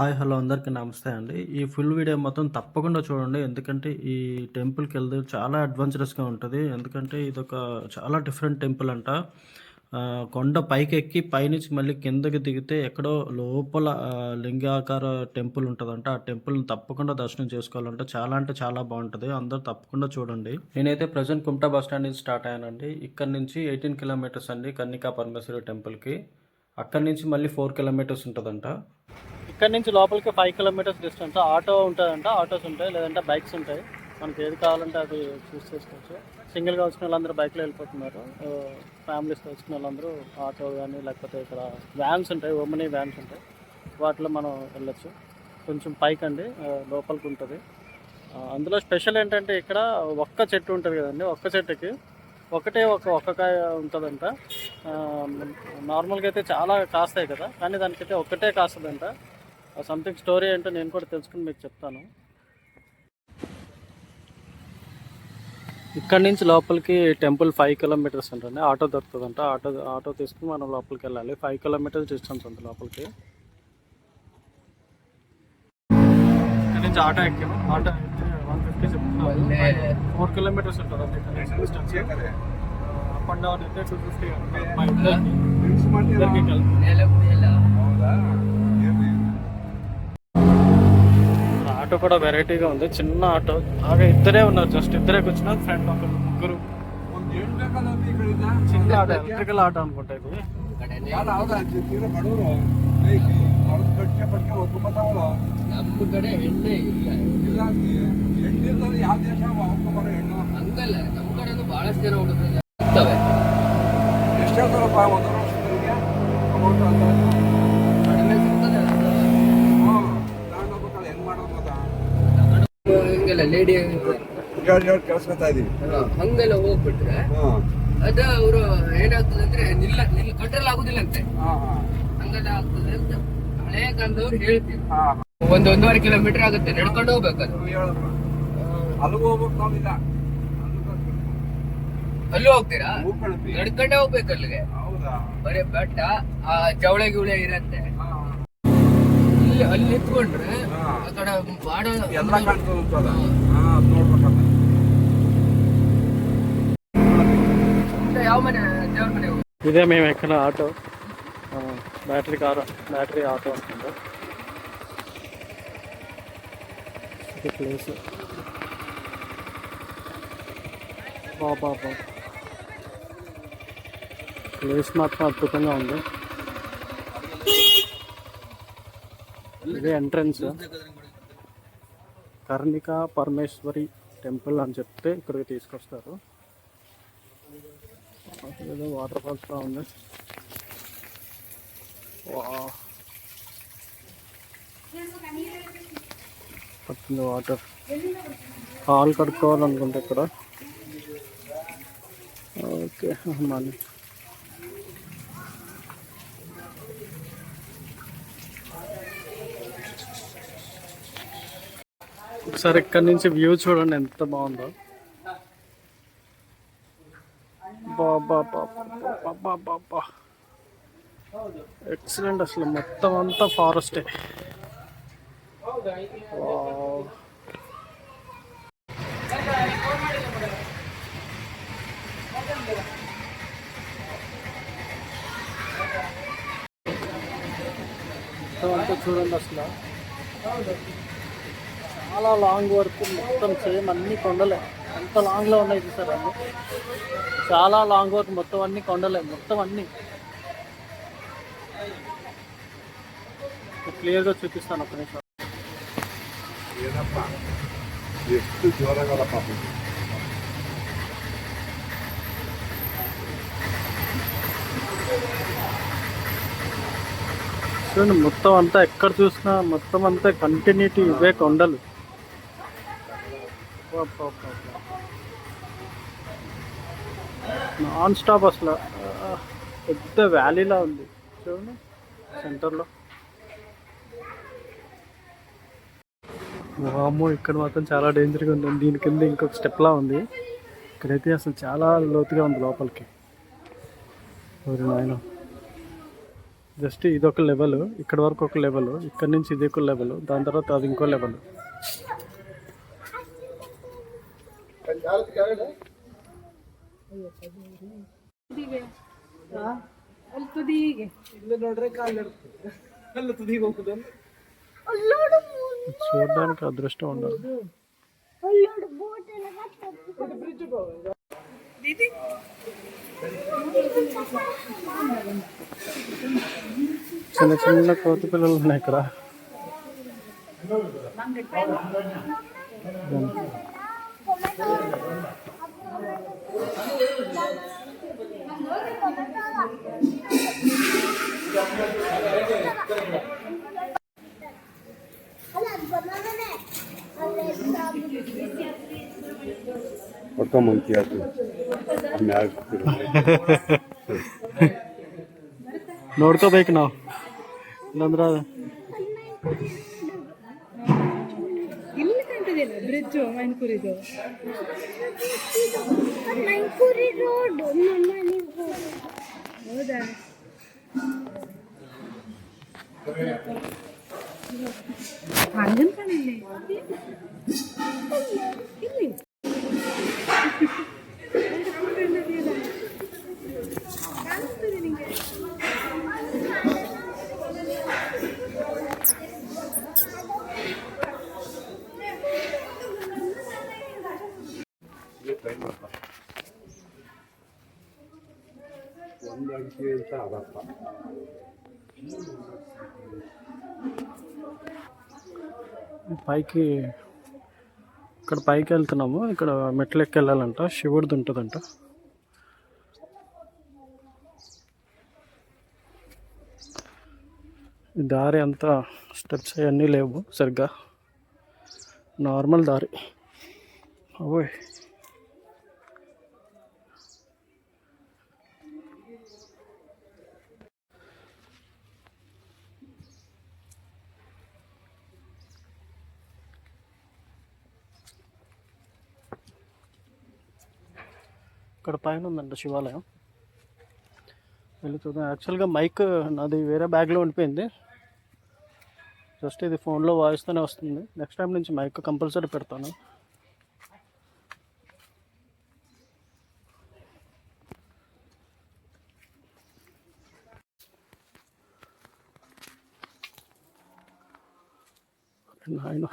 Hi hello అందరికీ నమస్తే అండి. ఈ ఫుల్ వీడియో మొత్తం తప్పకుండా చూడండి. ఎందుకంటే ఈ టెంపుల్కి వెళ్తే చాలా అడ్వెంచరస్గా ఉంటుంది. ఎందుకంటే ఇది ఒక చాలా డిఫరెంట్ టెంపుల్ అంట. కొండ పైకి ఎక్కి పైనుంచి మళ్ళీ కిందకి దిగితే ఎక్కడో లోపల లింగాకార టెంపుల్ ఉంటుందంట. ఆ టెంపుల్ని తప్పకుండా దర్శనం చేసుకోవాలంటే. చాలా అంటే చాలా బాగుంటుంది. అందరూ తప్పకుండా చూడండి. నేనైతే ప్రజెంట్ కుమ్టా బస్ స్టాండ్ నుంచి స్టార్ట్ అయ్యానండి. ఇక్కడ నుంచి ఎయిటీన్ కిలోమీటర్స్ అండి కన్నికా పరమేశ్వరి టెంపుల్కి. అక్కడి నుంచి మళ్ళీ ఫోర్ కిలోమీటర్స్ ఉంటుందంట. ఇక్కడ నుంచి లోపలికి ఫైవ్ కిలోమీటర్స్ డిస్టెన్స్ ఆటో ఉంటుందంట ఆటోస్ ఉంటాయి లేదంటే బైక్స్ ఉంటాయి. మనకి ఏది కావాలంటే అది చూస్ చేసుకోవచ్చు. సింగిల్గా వచ్చిన వాళ్ళందరూ బైక్లో వెళ్ళిపోతున్నారు. ఫ్యామిలీస్తో వచ్చిన వాళ్ళందరూ ఆటో కానీ లేకపోతే ఇక్కడ వ్యాన్స్ ఉంటాయి ఓమనీ వ్యాన్స్ ఉంటాయి. వాటిలో మనం వెళ్ళచ్చు. కొంచెం పైకి అండి లోపలికి ఉంటుంది. అందులో స్పెషల్ ఏంటంటే ఇక్కడ ఒక్క చెట్టు ఉంటుంది కదండి ఒక్క చెట్టుకి ఒకటే ఒక ఒక్క కాయ ఉంటుందంట నార్మల్గా అయితే చాలా కాస్తాయి కదా కానీ దానికైతే ఒక్కటే కాస్తుందంట. సంథింగ్ స్టోరీ ఏంటో నేను కూడా తెలుసుకుని మీకు చెప్తాను. ఇక్కడ నుంచి లోపలికి టెంపుల్ ఫైవ్ కిలోమీటర్స్ ఉంటుంది. ఆటో దొరుకుతుందంట. ఆటో ఆటో తీసుకుని మనం లోపలికి వెళ్ళాలి. ఫైవ్ కిలోమీటర్స్ డిస్టెన్స్ ఉంది లోపలికి. ఇక్కడ నుంచి ఆటో ఎక్కాము. ఆటో అయితే వన్ ఫిఫ్టీ ఫోర్ కిలోమీటర్స్ ఉంటుంది అండి ఇక్కడ నుంచి డిస్టెన్స్ అప్ అండ్ డౌన్ అయితే టూ ఫిఫ్టీ ఇద్దరికి కలిపి ఆటో కూడా వెరైటీగా ఉంది చిన్న ఆటో బాగా ఇద్దరే ఉన్నారు జస్ట్ ఇద్దరే కూర్చున్నారు ఫ్రంట్ ఒక ముగ్గురు చిన్న ఆటో ఎలక్ట్రికల్ ఆటో అనుకుంటా ఇది ನಮ್ಮ ಕಡೆ ಎಣ್ಣೆ ಇಲ್ಲ ಹಂಗಲ್ಲ ನಮ್ಮ ಕಡೆನೂ ಬಹಳಷ್ಟು ಜನ ಹುಡುಗರು ಇರ್ತವೆ ಕಡಿಮೆ ಹಿಂಗೆಲ್ಲ ಲೇಡಿ ಇದೀವಿ. ಹಂಗೆಲ್ಲ ಹೋಗ್ಬಿಟ್ರೆ ಅದ ಅವರು ಏನಾಗ್ತದೆ ಅಂದ್ರೆ ನಿಲ್ಲ ನಿಲ್ ಕಂಟ್ರೋಲ್ ಆಗುದಿಲ್ಲ ಅಂತೆ ಹಂಗೆಲ್ಲ ಆಗ್ತದೆ ಅಂತ ಹಳೆ ಕಾಲದವ್ರು ಹೇಳ್ತೀವಿ ಒಂದ್ ಒಂದೂವರೆ ಕಿಲೋಮೀಟರ್ ಆಗುತ್ತೆ ನಡ್ಕೊಂಡು ಹೋಗ್ಬೇಕು ಅಲ್ಲಿಗೆ ಹೋಗ್ಬೇಕು ನಾವಿಲ್ಲ. ಅಲ್ಲೂ ಹೋಗ್ತೀರಾ. ನಡ್ಕೊಂಡೇ ಹೋಗ್ಬೇಕು ಅಲ್ಲಿಗೆ. ಹೌದಾ? ಬರೀ ಬೆಟ್ಟ ಆ ಜವಳೆ ಗಿವಳೆ ಇರತ್ತೆ. ಇಲ್ಲಿ ಅಲ್ಲಿ ನಿಂತ್ಕೊಂಡ್ರೆ ಹಾ. ಆ ಕಡೆ ಬಾಡ ಎಲ್ಲ ಕಾಣ್ತದೆ ಅಂತದ ಹಾ ಅದ್ ನೋಡ್ಬೇಕಲ್ಲ ಮುಂದೆ ಯಾವ ಮನೆ ದೇವ್ರ ಮನೆ ಹೋಗಿ ఇదే మేము ఎక్కడ auto battery car battery auto అనుకుంటా ఇది ప్లేస్ బాబా ప్లేస్ మాత్రం అద్భుతంగా ఉంది ఇది ఎంట్రన్స్ కర్ణిక పరమేశ్వరి టెంపుల్ అని చెప్తే ఇక్కడికి తీసుకొస్తారు. ఏదో వాటర్ ఫాల్స్ లా ఉంది. పడుతుంది వాటర్ కాల్ కడుక్కోవాలనుకుంటే ఇక్కడ. ఓకే మళ్ళీ. ఒకసారి ఇక్కడ నుంచి వ్యూ చూడండి ఎంత బాగుందో. బాబా ఎక్సలెంట్ అసలు మొత్తం అంతా ఫారెస్టే వావ్. మొత్తం అంతా చూడండి అసలు. చాలా లాంగ్ వరకు మొత్తం సేమ్ అన్ని కొండలే ఎంత లాంగ్లో ఉన్నాయి చూసారు అన్ని చాలా లాంగ్ వరకు మొత్తం అన్ని కొండలే మొత్తం అన్ని క్లియర్గా చూపిస్తాను ఒక నిమిషం ಏನಪ್ಪ ಎಷ್ಟು ಜೋರಾಗಲ್ಲ ಪಾಪ చూడండి మొత్తం అంతా ఎక్కడ చూసినా మొత్తం అంతా కంటిన్యూటీ ఇవే కొండలు నాన్ స్టాప్ అసలు. పెద్ద వ్యాలీలా ఉంది. చూడండి సెంటర్లో వామ్మో ఇక్కడ మాత్రం చాలా డేంజర్గా ఉంది. దీని కింద ఇంకొక స్టెప్లా ఉంది. ఇక్కడైతే అసలు చాలా లోతుగా ఉంది లోపలికి. ఓరి జస్ట్ ఇది ఒక లెవెల్ ఇక్కడ వరకు ఒక లెవెల్ ఇక్కడ నుంచి ఇది ఒక లెవెల్ దాని తర్వాత అది ఇంకో లెవెల్ చూడడానికి అదృష్టం ఉండాలి చిన్న చిన్న కోతి పిల్లలు ఉన్నాయి ఇక్కడ ಮ್ಯಾಗ ನೋಡ್ಕೋಬೇಕು ನಾವು ಇಲ್ಲಾಂದ್ರೆ চো মাইন করে যাও। মাইন করে রোড মামা নিব ওদা ভাঙন কানে ಒಂದು ಅಂಕಿ ಅಂತ ಅದಪ್ಪ పైకి ఇక్కడ పైకి వెళ్తున్నాము ఇక్కడ మెట్లు ఎక్కి వెళ్ళాలంట శివుడిది ఉంటుందంట ఈ దారి అంతా స్టెప్స్ అవన్నీ లేవు సరిగ్గా నార్మల్ దారి ఓయ్ ఇక్కడ పైన ఉందంట శివాలయం వెళ్ళి చూద్దాం యాక్చువల్గా మైక్ నాది వేరే బ్యాగ్లో ఉండిపోయింది. జస్ట్ ఇది ఫోన్లో వాయిస్తూనే వస్తుంది. నెక్స్ట్ టైం నుంచి మైక్ కంపల్సరీ పెడతాను నాయన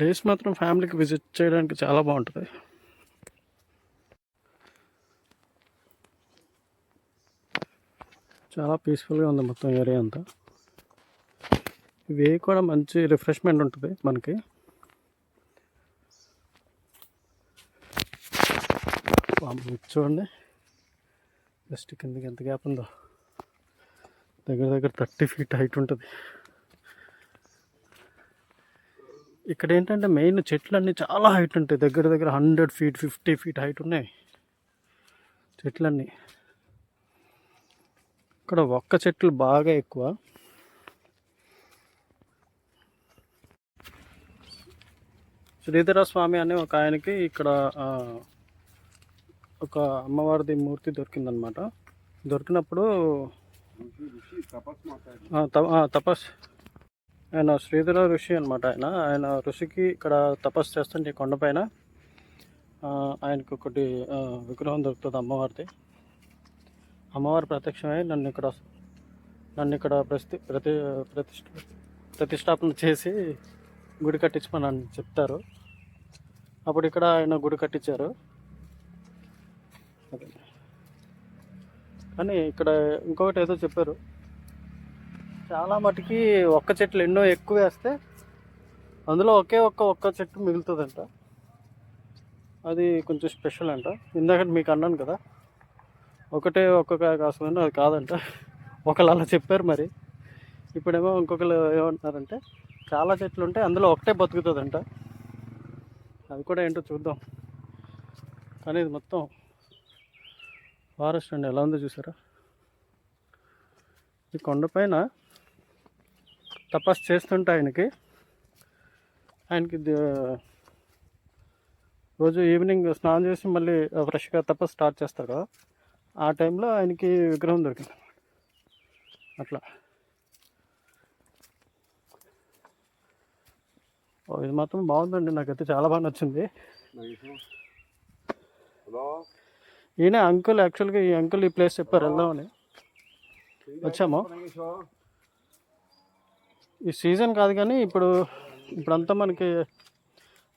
ప్లేస్ మాత్రం ఫ్యామిలీకి విజిట్ చేయడానికి చాలా బాగుంటుంది. చాలా పీస్ఫుల్గా ఉంది మొత్తం ఏరియా అంతా. ఇవి కూడా మంచి రిఫ్రెష్మెంట్ ఉంటుంది మనకి. చూడండి. జస్ట్ కిందకి ఎంత గ్యాప్ ఉందో. దగ్గర దగ్గర థర్టీ ఫీట్ హైట్ ఉంటుంది. ఇక్కడ ఏంటంటే మెయిన్ చెట్లన్నీ చాలా హైట్ ఉంటాయి. దగ్గర దగ్గర hundred feet fifty feet height ఉన్నాయి చెట్లన్నీ. ఇక్కడ ఒక్క చెట్లు బాగా ఎక్కువ. శ్రీధర స్వామి అనే ఒక ఆయనకి ఇక్కడ ఒక అమ్మవారిది మూర్తి దొరికిందనమాట. దొరికినప్పుడు తపస్ ఆయన శ్రీధర ఋషి అనమాట ఆయన. ఆయన ఋషికి ఇక్కడ తపస్సు చేస్తుంటే కొండపైన ఆయనకు ఒకటి విగ్రహం దొరుకుతుంది అమ్మవారిది. అమ్మవారు ప్రత్యక్షమై నన్ను ఇక్కడ నన్ను ఇక్కడ ప్రతి ప్రతి ప్రతిష్ట ప్రతిష్టాపన చేసి గుడి కట్టించమని అని చెప్తారు. అప్పుడు ఇక్కడ ఆయన గుడి కట్టించారు. కానీ ఇక్కడ ఇంకొకటి ఏదో చెప్పారు. చాలా మటుకి ఒక్క చెట్లు ఎన్నో ఎక్కువ వేస్తే అందులో ఒకే ఒక్క ఒక్క చెట్టు మిగులుతుందంట. అది కొంచెం స్పెషల్ అంట. ఇందాక మీకు అన్నాను కదా ఒకటే ఒక్కొక్క కాస్తుందంటే అది కాదంట. ఒకళ్ళు అలా చెప్పారు మరి. ఇప్పుడేమో ఇంకొకరు ఏమంటున్నారంటే చాలా చెట్లు ఉంటే అందులో ఒకటే బతుకుతుందంట. అది కూడా ఏంటో చూద్దాం. కానీ ఇది మొత్తం ఫారెస్ట్ అండి. ఎలా ఉందో చూసారా? ఈ కొండపైన తపస్సు చేస్తుంటే ఆయనకి. ఆయనకి రోజు ఈవినింగ్ స్నానం చేసి మళ్ళీ ఫ్రెష్గా తప్ప స్టార్ట్ చేస్తాడు. ఆ టైంలో ఆయనకి విగ్రహం దొరికింది. అట్లా. ఇది మాత్రం బాగుందండి. నాకైతే చాలా బాగా నచ్చింది. ఈయన అంకుల్ యాక్చువల్గా ఈ అంకుల్ ఈ ప్లేస్ చెప్పారు వెళ్దామని. వచ్చాము. ఈ సీజన్ కాదు కానీ ఇప్పుడు ఇప్పుడంతా మనకి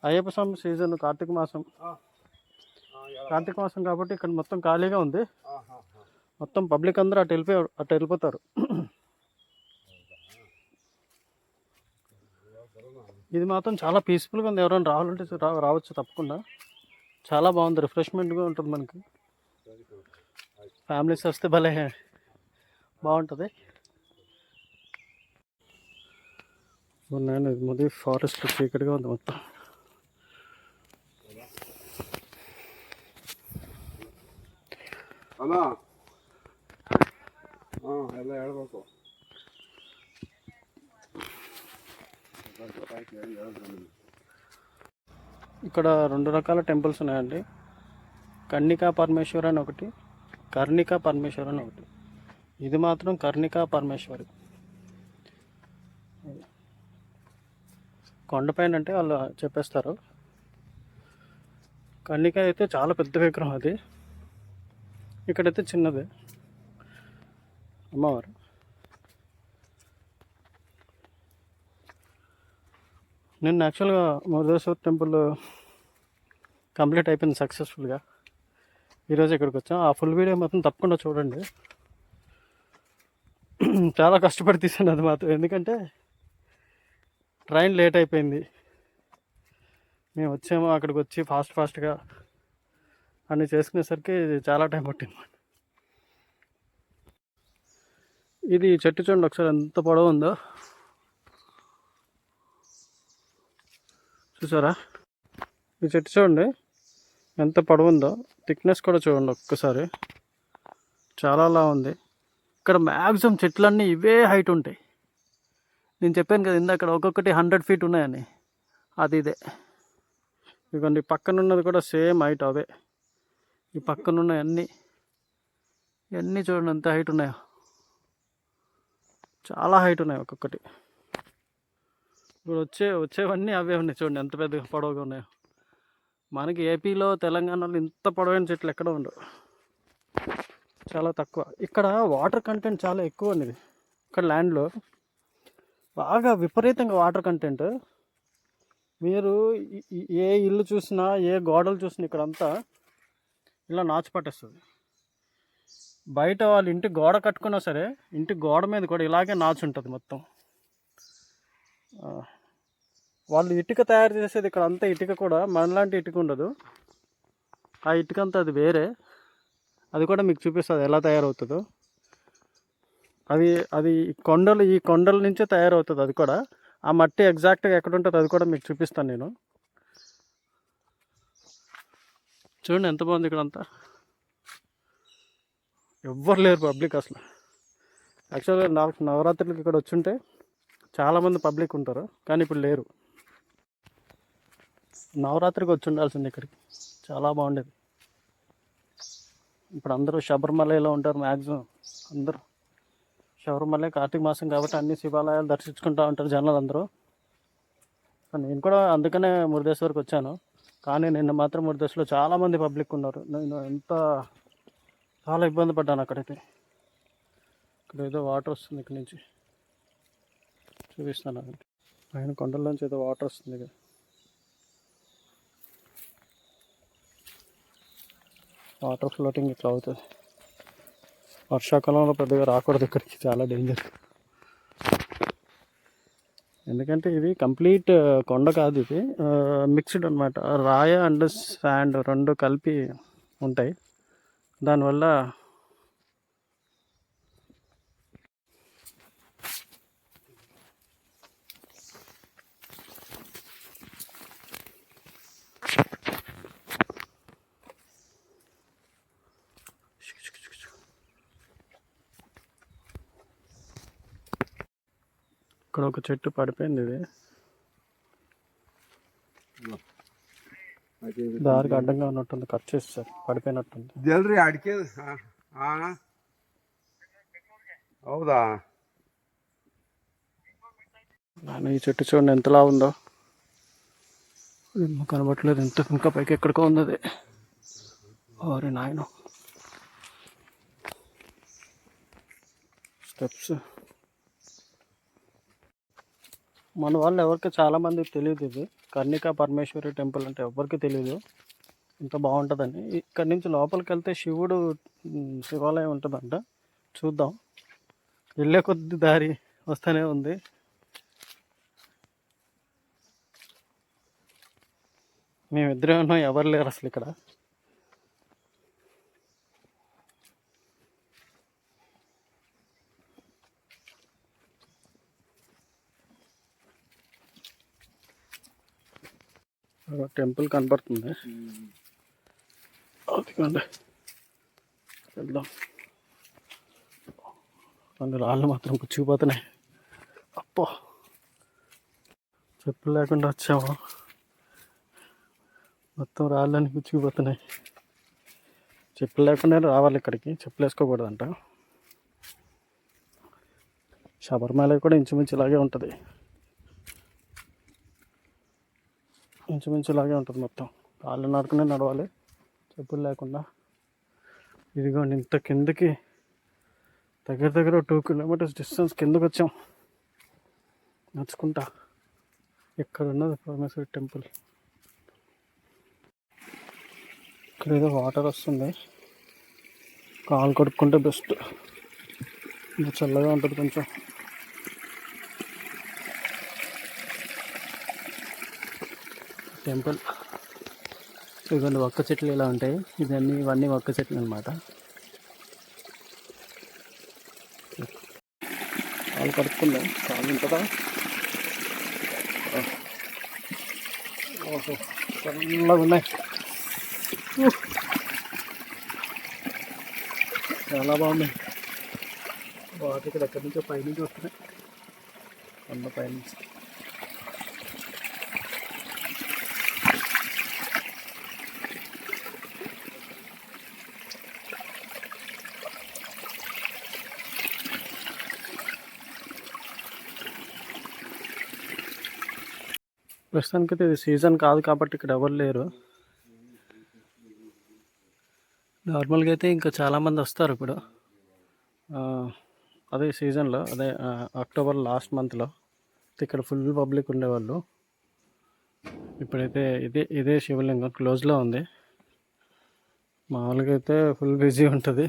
అయ్యప్ప స్వామి సీజన్ కార్తీక మాసం. కార్తీక మాసం కాబట్టి ఇక్కడ మొత్తం ఖాళీగా ఉంది. మొత్తం పబ్లిక్ అందరూ అటు వెళ్ళిపోయి అటు వెళ్ళిపోతారు. ఇది మాత్రం చాలా పీస్ఫుల్గా ఉంది. ఎవరైనా రావాలంటే రావచ్చు తప్పకుండా. చాలా బాగుంది. రిఫ్రెష్మెంట్గా ఉంటుంది మనకి. ఫ్యామిలీస్ వస్తే భలే బాగుంటుంది. నేను ఇది ఫారెస్ట్ చీకటిగా ఉంది మొత్తం ಹಲೋ ಹಾಂ ಎಲ್ಲ ಹೇಳ್ಬೇಕು ఇక్కడ రెండు రకాల టెంపుల్స్ ఉన్నాయండి కర్ణికా పరమేశ్వర్ అని ఒకటి కర్ణికా పరమేశ్వర్ అని ఒకటి ఇది మాత్రం కర్ణికా పరమేశ్వరి కొండపైన అంటే వాళ్ళు చెప్పేస్తారు. కన్నిక అయితే చాలా పెద్ద విగ్రహం అది. ఇక్కడైతే చిన్నది. అమ్మవారు. నేను యాక్చువల్గా మురుదేశ్వర టెంపుల్ కంప్లీట్ అయిపోయింది సక్సెస్ఫుల్గా. ఈరోజు ఇక్కడికి వచ్చాం. ఆ ఫుల్ వీడియో మాత్రం తప్పకుండా చూడండి. చాలా కష్టపడి తీసాను అది మాత్రం. ఎందుకంటే ట్రైన్ లేట్ అయిపోయింది. మేము వచ్చాము అక్కడికి వచ్చి ఫాస్ట్ ఫాస్ట్గా అన్నీ చేసుకునేసరికి చాలా టైం పట్టింది. ఇది చెట్టు చూడండి ఒకసారి ఎంత పొడవు ఉందో. చూసారా? ఈ చెట్టు చూడండి ఎంత పొడవు ఉందో. థిక్నెస్ కూడా చూడండి ఒక్కసారి. చాలా అలా ఉంది. ఇక్కడ మ్యాక్సిమం చెట్లన్నీ ఇవే హైట్ ఉంటాయి. నేను చెప్పాను కదా ఇందాక ఒక్కొక్కటి హండ్రెడ్ ఫీట్ ఉన్నాయని. అది ఇదే. ఇదిగోండి ఈ పక్కన ఉన్నది కూడా సేమ్ హైట్ అవే. ఈ పక్కన అన్నీ ఇవన్నీ చూడండి ఎంత హైట్ ఉన్నాయో. చాలా హైట్ ఉన్నాయి ఒక్కొక్కటి. ఇప్పుడు వచ్చే వచ్చేవన్నీ అవే ఉన్నాయి చూడండి ఎంత పెద్ద పొడవుగా ఉన్నాయో. మనకి ఏపీలో తెలంగాణలో ఇంత పొడవైన చెట్లు ఎక్కడ ఉండవు. చాలా తక్కువ. ఇక్కడ వాటర్ కంటెంట్ చాలా ఎక్కువ ఉంది. ఇక్కడ ల్యాండ్లో బాగా విపరీతంగా వాటర్ కంటెంట్ మీరు ఏ ఇల్లు చూసినా ఏ గోడలు చూసినా ఇక్కడంతా ఇలా నాచు పట్టేస్తుంది బయట వాళ్ళ ఇంటి గోడ కట్టుకున్నా సరే ఇంటి గోడ మీద కూడా ఇలాగే నాచు ఉంటుంది మొత్తం వాళ్ళు ఇటుక తయారు చేసేది ఇక్కడ అంతా ఇటుక కూడా మనలాంటి ఇటుక ఉండదు. ఆ ఇటుక అంతా అది వేరే. అది కూడా మీకు చూపిస్తుంది ఎలా తయారవుతుందో. అది అది ఈ కొండలు ఈ కొండల నుంచే తయారవుతుంది అది కూడా. ఆ మట్టి ఎగ్జాక్ట్గా ఎక్కడ ఉంటుంది అది కూడా మీకు చూపిస్తాను నేను. చూడండి ఎంత బాగుంది ఇక్కడ అంతా ఎవ్వరు లేరు పబ్లిక్ అసలు. యాక్చువల్గా నాకు నవరాత్రులకి ఇక్కడ వచ్చుంటే చాలామంది పబ్లిక్ ఉంటారు కానీ ఇప్పుడు లేరు. నవరాత్రికి వచ్చి ఉండాల్సింది ఇక్కడికి. చాలా బాగుండేది. ఇప్పుడు అందరూ శబరిమలలో ఉంటారు మ్యాక్సిమం అందరూ శబరిమల కార్తీక మాసం కాబట్టి అన్ని శివాలయాలు దర్శించుకుంటూ ఉంటారు జనాలు అందరూ నేను కూడా అందుకనే మురుదేశ్వర్కి వచ్చాను. కానీ నిన్న మాత్రం మురుదేశ్లో చాలామంది పబ్లిక్ ఉన్నారు. నేను ఎంత చాలా ఇబ్బంది పడ్డాను అక్కడైతే. ఇక్కడ ఏదో వాటర్ వస్తుంది ఇక్కడ నుంచి. చూపిస్తాను అదండి పైన కొండల్లోంచి ఏదో వాటర్ వస్తుంది ఇక్కడ వాటర్ ఫ్లోటింగ్ ఇట్లా అవుతుంది. వర్షాకాలంలో పెద్దగా రాకూడదు ఇక్కడికి. చాలా డేంజర్ ఎందుకంటే ఇది కంప్లీట్ కొండ కాదు ఇది. మిక్స్డ్ అనమాట రాయ అండ్ శాండ్ రెండు కలిపి ఉంటాయి. దానివల్ల ఇక్కడ ఒక చెట్టు పడిపోయింది ఇది. దారికి అడ్డంగా ఉన్నట్టుంది కట్ చేస్తారు పడిపోయినట్టుంది. జల్రీ. ಹೌದಾ ఈ చెట్టు చూడండి ఎంతలా ఉందో. ఏమో కనబట్టలేదు ఎంత ఇంకా పైకి ఎక్కడికో ఉంది అది ఓరే నాయన. స్టెప్స్. మన వాళ్ళు ఎవరికి చాలామందికి తెలియదు ఇది. కర్ణికా పరమేశ్వరి టెంపుల్ అంటే ఎవరికి తెలియదు ఇంత బాగుంటుందని. ఇక్కడి నుంచి లోపలికి వెళ్తే శివుడు శివాలయం ఉంటుందంట. చూద్దాం. వెళ్ళే కొద్ది దారి వస్తూనే ఉంది. మేమిద్దరే ఉన్నాం ఎవరు లేరు అసలు ఇక్కడ. టెంపుల్ కనపడుతుంది. అదిగోండి వెళ్దాం. కొన్ని రాళ్ళు మాత్రం కూర్చుకుపోతున్నాయి. అప్పో. చెప్పులు లేకుండా వచ్చాము. మొత్తం రాళ్ళని కూర్చుకుపోతున్నాయి. చెప్పులు లేకుండా రావాలి ఇక్కడికి. చెప్పులు వేసుకోకూడదంట. శబరిమల కూడా ఇంచుమించు ఇలాగే ఉంటుంది. ఇంచుమించు ఉంటుంది మొత్తం. కాళ్ళు నడుకునే నడవాలి. చెప్పులు లేకుండా. ఇదిగోండి ఇంత కిందకి దగ్గర దగ్గర టూ కిలోమీటర్స్ డిస్టెన్స్ కిందకి వచ్చాం. నడుచుకుంటా. ఇక్కడ ఉన్నది పరమేశ్వరి టెంపుల్? ఇక్కడ ఏదో వాటర్ వస్తుంది. కాలు కడుక్కుంటే బెస్ట్. చల్లగా ఉంటుంది కొంచెం. టెంపుల్. ఇవన్నీ ఒక్క చెట్లు ఇలా ఉంటాయి. ఇవన్నీ ఇవన్నీ ఒక్క చెట్లు అనమాట కాలు కడుక్కుందాం కాలు ఉంటుందా? ఓహో. చల్లగా ఉన్నాయి. చాలా బాగుంది వాటి ఇక్కడ ఎక్కడి నుంచో పైనుంచి వస్తున్నాయి. అంత పైనుంచి. ప్రస్తుతానికైతే ఇది సీజన్ కాదు కాబట్టి ఇక్కడ ఎవరు లేరు. నార్మల్గా అయితే ఇంకా చాలామంది వస్తారు ఇప్పుడు. అదే సీజన్లో అదే అక్టోబర్ లాస్ట్ మంత్లో ఇక్కడ ఫుల్ పబ్లిక్ ఉండేవాళ్ళు. ఇప్పుడైతే ఇదే ఇదే శివలింగం క్లోజ్లో ఉంది. మామూలుగా అయితే ఫుల్ బిజీ ఉంటుంది.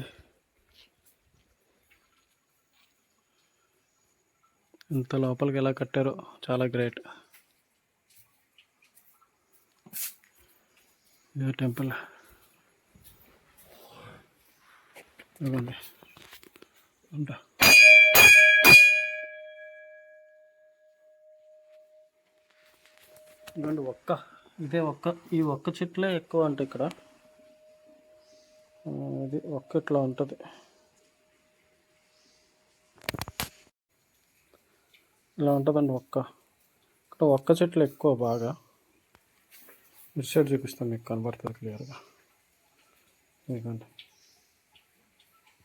ఇంత లోపలికి ఎలా కట్టారో చాలా గ్రేట్. ఇదే టెంపుల్ ఇవ్వండి ఉంటా ఇవ్వండి ఒక్క. ఇదే ఒక్క. ఈ ఒక్క చెట్లే ఎక్కువ అంటే ఇక్కడ. ఇది ఒక్క ఇట్లా ఉంటుంది. ఇలా ఉంటుందండి ఒక్క. ఇక్కడ ఒక్క చెట్లు ఎక్కువ బాగా. ఇటు సైడ్ చూపిస్తాను మీకు కనబడుతుంది క్లియర్గా ఇదిగోండి.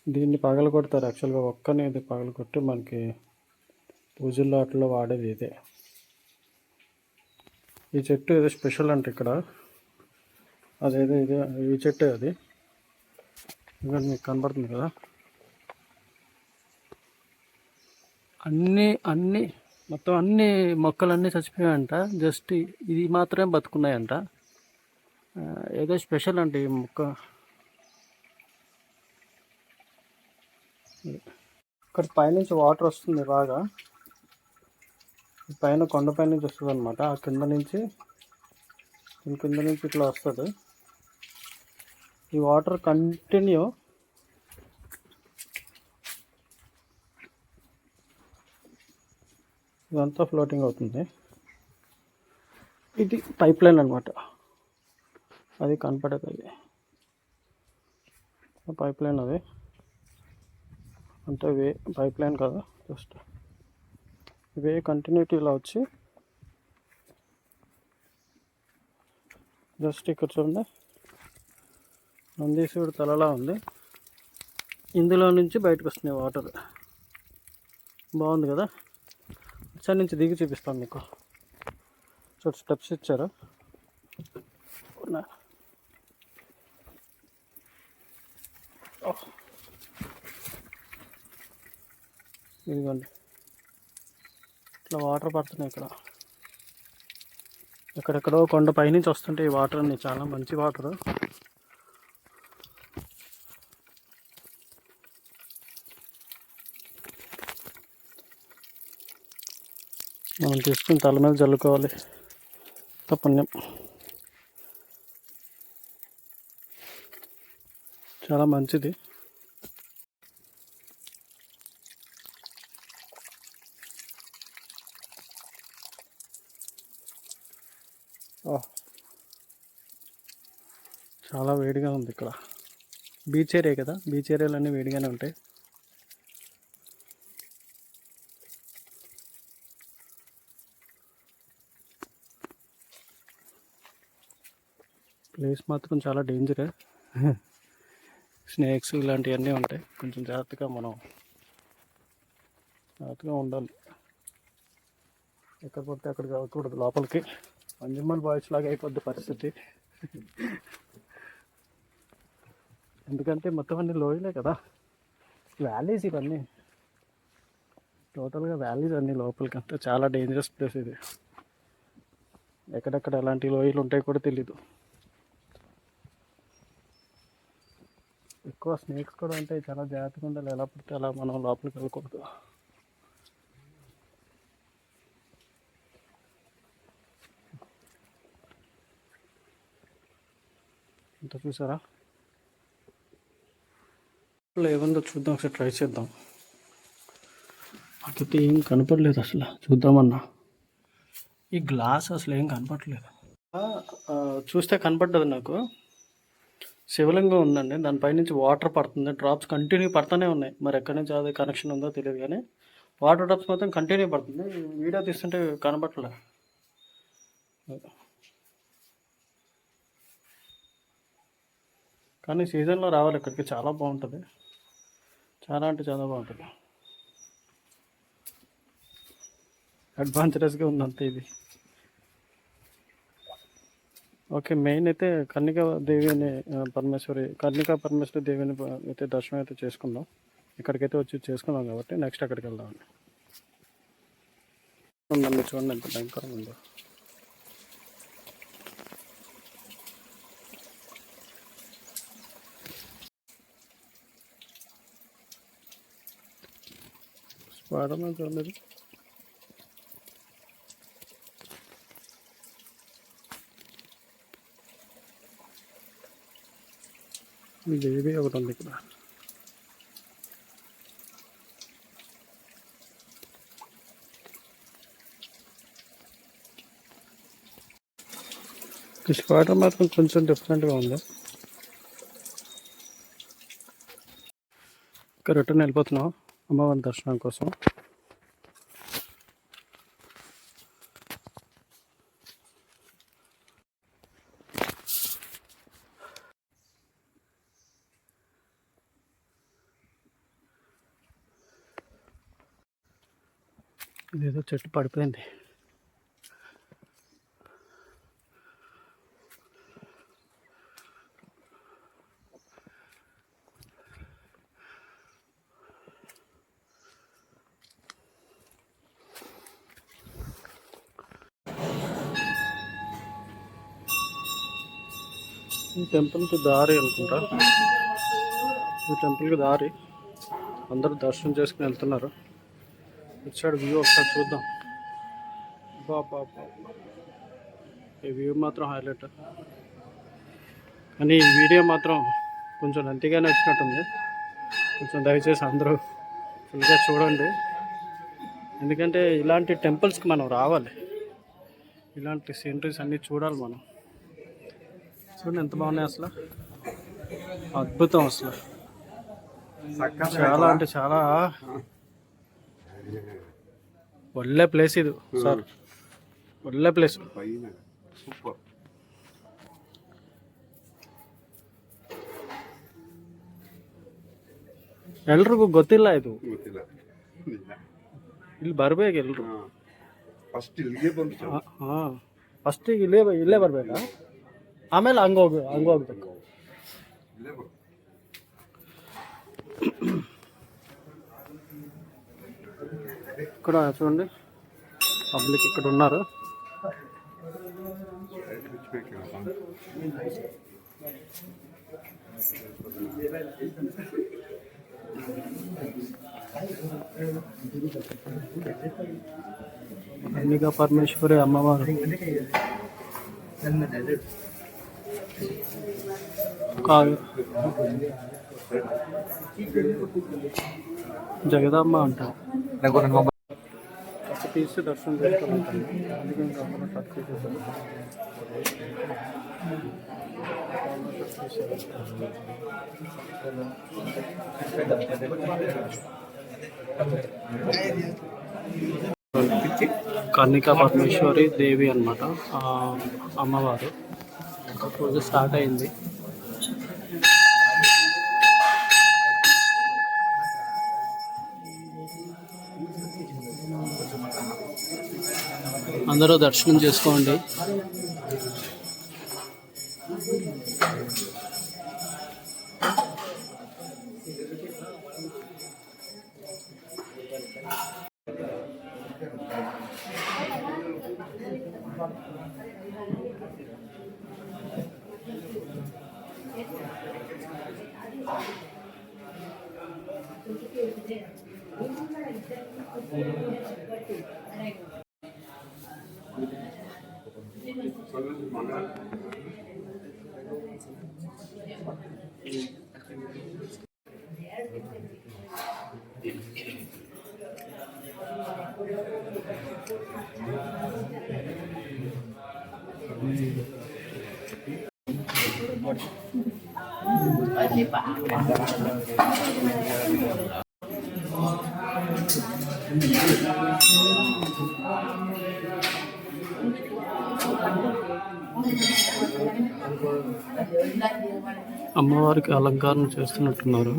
దీన్ని పగల కొడతారు యాక్చువల్గా ఒక్కనే ఇది పగల కొట్టి మనకి పూజల్లో వాటిలో వాడేది ఇదే. ఈ చెట్టు ఏదో స్పెషల్ అంటే ఇక్కడ. అదేదో ఇదే ఈ చెట్టే అది. ఇదిగోండి మీకు కనబడుతుంది కదా. అన్నీ అన్నీ మొత్తం అన్ని మొక్కలు అన్నీ చచ్చిపోయాయంట. జస్ట్ ఇది మాత్రమే బతుకున్నాయంట. ఏదో స్పెషల్ అండి ఈ మొక్క. ఇక్కడ పైనుంచి వాటర్ వస్తుంది బాగా. పైన కొండపై నుంచి వస్తుంది అనమాట ఆ కింద నుంచి కింద నుంచి ఇట్లా వస్తుంది. ఈ వాటర్ కంటిన్యూ ఇదంతా ఫ్లోటింగ్ అవుతుంది. ఇది పైప్ లైన్ అనమాట అది కనపడదు అది పైప్ లైన్ అది. అంటే వే పైప్ లైన్ కదా జస్ట్. వే కంటిన్యూటీ ఇలా వచ్చి జస్ట్ ఇక్కడ చూడండి. నందీశ్వరుడు తలలా ఉంది. ఇందులో నుంచి బయటకు వస్తున్నాయి వాటర్. బాగుంది కదా? ఇచ్చా నుంచి దిగి చూపిస్తాను మీకు. చూడు స్టెప్స్ ఇచ్చారు నా- ఓహ్. ఇదిగోండి. ఇట్లా వాటర్ పడుతున్నాయి ఇక్కడ. ఎక్కడెక్కడో కొండ పైనుంచి వస్తుంటే ఈ వాటర్ అన్నీ. చాలా మంచి వాటర్. మనం తీసుకుని తల మీద చల్లుకోవాలి ఎంత పుణ్యం. చాలా మంచిది. చాలా వేడిగా ఉంది ఇక్కడ. బీచ్ ఏరియా కదా? బీచ్ ఏరియాలు అన్నీ వేడిగానే ఉంటాయి. ప్లేస్ మాత్రం చాలా డేంజరే. స్నేక్స్ ఇలాంటివన్నీ ఉంటాయి. కొంచెం జాగ్రత్తగా మనం జాగ్రత్తగా ఉండాలి. ఎక్కడ పడితే అక్కడికి వెళ్ళకూడదు లోపలికి. మంజుమ్మల్ బాయ్స్ లాగా అయిపోద్ది పరిస్థితి. ఎందుకంటే మొత్తం అన్ని లోయలే కదా. వ్యాలీస్ ఇవన్నీ. టోటల్గా వ్యాలీస్ అన్ని లోపలికి. అంతా చాలా డేంజరస్ ప్లేస్ ఇది. ఎక్కడెక్కడ ఎలాంటి లోయలు ఉంటాయి కూడా తెలీదు. ఎక్కువ స్నేక్స్ కూడా ఉంటాయి. చాలా జాగ్రత్తగా ఉండాలి. ఎలా పడితే అలా మనం లోపలికి వెళ్ళకూడదు. ఇంత చూసారా? ఏముందో చూద్దాం. ఒకసారి ట్రై చేద్దాం. నాకైతే ఏం కనపడలేదు అసలు. చూద్దామన్నా. ఈ గ్లాస్ అసలు ఏం కనపడలేదు. చూస్తే కనపడ్డది నాకు. శివలింగం ఉందండి. దానిపైనుంచి వాటర్ పడుతుంది. డ్రాప్స్ కంటిన్యూ పడుతూనే ఉన్నాయి. మరి ఎక్కడి నుంచి అది కనెక్షన్ ఉందో తెలియదు కానీ వాటర్ డ్రాప్స్ మాత్రం కంటిన్యూ పడుతుంది. వీడియో తీస్తుంటే కనబట్టలే కానీ సీజన్లో రావాలి ఇక్కడికి. చాలా బాగుంటుంది. చాలా అంటే చాలా బాగుంటుంది. అడ్వాంచరస్గా ఉందంతే ఇది. ఓకే మెయిన్ అయితే కన్నికా దేవి అనే పరమేశ్వరి కన్నికా పరమేశ్వరి దేవిని అయితే దర్శనం అయితే చేసుకుందాం. ఇక్కడికైతే వచ్చి చేసుకున్నాం కాబట్టి నెక్స్ట్ అక్కడికి వెళ్దామండి. ఉందండి చూడండి ఎంత భయంకరంగా ఉందో. స్పైడర్మ్యాన్ చూడలేదు బేబీ ఒకటి ఉంది ఇక్కడ. ఈ స్క్వాటర్ మాత్రం కొంచెం డిఫరెంట్గా ఉంది. ఇంకా రిటర్న్ వెళ్ళిపోతున్నాం. అమ్మవారి దర్శనం కోసం. చెట్టు పడిపోయింది. ఈ టెంపుల్కి దారి అనుకుంటా. ఈ టెంపుల్కి దారి. అందరూ దర్శనం చేసుకుని వెళ్తున్నారు. ఇటు సైడ్ వ్యూ ఒకసారి చూద్దాం. బాబా బా. ఈ వ్యూ మాత్రం హైలైట్. కానీ ఈ వీడియో మాత్రం కొంచెం నంతిగానే వచ్చినట్టుంది. కొంచెం దయచేసి అందరూ ఫుల్గా చూడండి. ఎందుకంటే ఇలాంటి టెంపుల్స్కి మనం రావాలి. ఇలాంటి సీనరీస్ అన్నీ చూడాలి మనం. చూడండి ఎంత బాగున్నాయి అసలు. అద్భుతం అసలు. చాలా అంటే చాలా ಒಳ್ಳೆ ಪ್ಲೇಸ್ ಇದು ಸರ್ ಒಳ್ಳೆ ಪ್ಲೇಸ್ ಸೂಪರ್ ಎಲ್ರಿಗೂ ಗೊತ್ತಿಲ್ಲ ಇದು? ಗೊತ್ತಿಲ್ಲ. ಇಲ್ಲಿ. ಬರ್ಬೇಕು ಎಲ್ರು. ಫಸ್ಟ್ ಇಲ್ಲಿಗೆ ಬಂದು ಹಾಂ ಫಸ್ಟಿಗೆ ಇಲ್ಲೇ ಇಲ್ಲೇ ಬರಬೇಕಾ? ಆಮೇಲೆ ಹಂಗ ಹೋಗ್ಬೇಕು ಹಂಗ ಹೋಗ್ಬೇಕು. ఇక్కడ చూడండి. పబ్లిక్ ఇక్కడ ఉన్నారు. అన్నిగా పరమేశ్వరి అమ్మవారు. కావ్య. జగదమ్మ అంటారు. తీసి దర్శనం చేసుకోవాలి అందుకే ఇంకా అందరూ టచ్ చేసేసారు. కన్నికా పరమేశ్వరి దేవి అనమాట ఆ అమ్మవారు. పూజ స్టార్ట్ అయింది. అందరూ దర్శనం చేసుకోండి. అమ్మవారికి అలంకారం చేస్తున్నట్టున్నారు.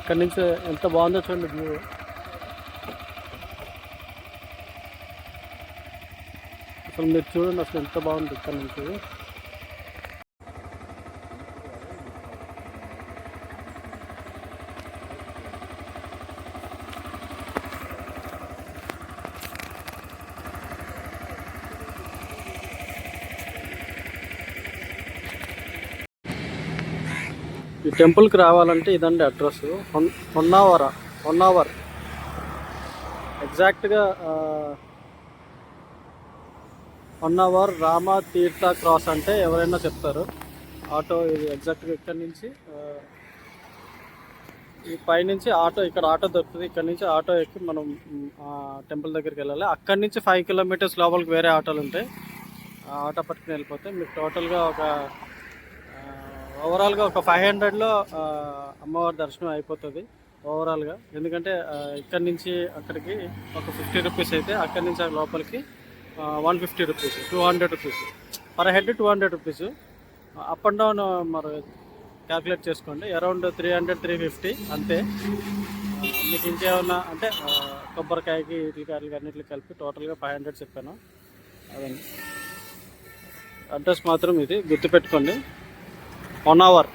ఇక్కడ నుంచి ఎంత బాగుందో చూడండి వ్యూ అసలు మీరు చూడండి అసలు ఎంత బాగుంది ఇక్కడ నుంచి. ఈ టెంపుల్కి రావాలంటే ఇదండి address. One one hour one hour ఎగ్జాక్ట్గా హొన్నావర్ రామ తీర్థ క్రాస్ అంటే ఎవరైనా చెప్తారు. ఆటో ఇది ఎగ్జాక్ట్గా ఇక్కడ నుంచి ఈ పైనుంచి ఆటో ఇక్కడ ఆటో దొరుకుతుంది. ఇక్కడ నుంచి ఆటో ఎక్కి మనం టెంపుల్ దగ్గరికి వెళ్ళాలి. అక్కడి నుంచి ఫైవ్ కిలోమీటర్స్ లోపలికి వేరే ఆటోలు ఉంటాయి. ఆ ఆటో పట్టుకుని వెళ్ళిపోతే మీకు టోటల్గా ఒక ఓవరాల్గా ఒక ఫైవ్ హండ్రెడ్లో అమ్మవారి దర్శనం అయిపోతుంది ఓవరాల్గా ఎందుకంటే ఇక్కడి నుంచి అక్కడికి ఒక ఫిఫ్టీ రూపీస్ అయితే అక్కడి నుంచి లోపలికి one fifty rupees two hundred rupees per head two hundred rupees up and down మరి క్యాల్కులేట్ చేసుకోండి. Around three hundred three fifty అంతే. మీకు ఇంకేమన్నా అంటే కొబ్బరికాయకి వీటికి వాటికి అన్నిటికి కలిపి టోటల్గా ఫైవ్ హండ్రెడ్ చెప్పాను. అదండి. అడ్రస్ మాత్రం ఇది గుర్తుపెట్టుకోండి. One hour